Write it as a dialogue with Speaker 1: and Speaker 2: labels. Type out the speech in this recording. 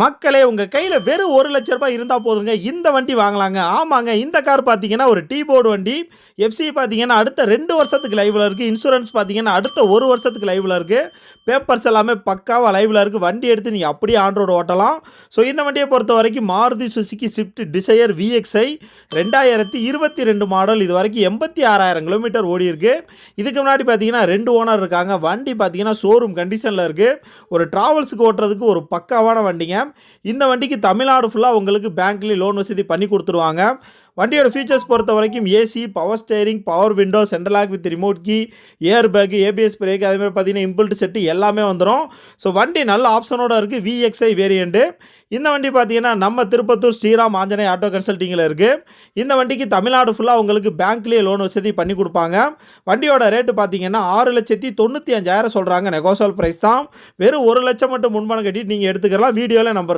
Speaker 1: மக்களே உங்கள் கையில் வெறும் ஒரு லட்ச ரூபாய் இருந்தால் போதுங்க. இந்த வண்டி வாங்கலாங்க. ஆமாங்க இந்த கார் பார்த்தீங்கன்னா ஒரு டீ போர்டு வண்டி எஃப்சி பார்த்தீங்கன்னா அடுத்த ரெண்டு வருஷத்துக்கு லைவில் இருக்குது இன்சூரன்ஸ் பார்த்தீங்கன்னா அடுத்த ஒரு வருஷத்துக்கு லைவில் இருக்குது பேப்பர்ஸ் எல்லாமே பக்காவாக லைவில் இருக்குது வண்டி எடுத்து நீங்கள் அப்படியே ஆண்ட்ரோடு ஓட்டலாம். ஸோ இந்த வண்டியை பொறுத்த வரைக்கும் Maruti Suzuki Swift Dzire VXI ரெண்டாயிரத்தி இருபத்தி ரெண்டு மாடல் இது வரைக்கும் எண்பத்தி ஆறாயிரம் கிலோமீட்டர் ஓடி இருக்கு. இதுக்கு முன்னாடி பார்த்தீங்கன்னா ரெண்டு ஓனர் இருக்காங்க. வண்டி பார்த்தீங்கன்னா ஷோரூம் கண்டிஷனில் இருக்குது ஒரு ட்ராவல்ஸுக்கு ஓட்டுறதுக்கு ஒரு பக்காவான வண்டிங்க. இந்த வண்டிக்கு தமிழ்நாடு ஃபுல்லாக உங்களுக்கு பேங்க்லேயே லோன் வசதி பண்ணி கொடுத்துருவாங்க. வண்டியோட ஃபீச்சர்ஸ் பொறுத்த வரைக்கும் AC power steering power window central lock with remote key air bag ABS brake அதே மாதிரி பார்த்தீங்கன்னா இம்பிள்ட் செட்டு எல்லாமே வந்துடும் ஸோ வண்டி நல்ல ஆப்ஷனோட இருக்குது விஎக்ஸ்ஐ வேரியண்ட்டு இந்த வண்டி பார்த்தீங்கன்னா நம்ம திருப்பத்தூர் ஸ்ரீராம் ஆஞ்சநேய ஆட்டோ கன்சல்ட்டிங்கில் இருக்குது இந்த வண்டிக்கு தமிழ்நாடு ஃபுல்லாக உங்களுக்கு பேங்க்லேயே லோன் வசதி பண்ணி கொடுப்பாங்க. வண்டியோட ரேட்டு பார்த்தீங்கன்னா ஆறு லட்சத்தி தொண்ணூற்றி அஞ்சாயிரம் சொல்கிறாங்க நெகோசல் ப்ரைஸ் தான். வெறும் ஒரு லட்சம் மட்டும் முன்பணம் கட்டிட்டு நீங்கள் எடுத்துக்கலாம். வீடியோவில் நம்பர்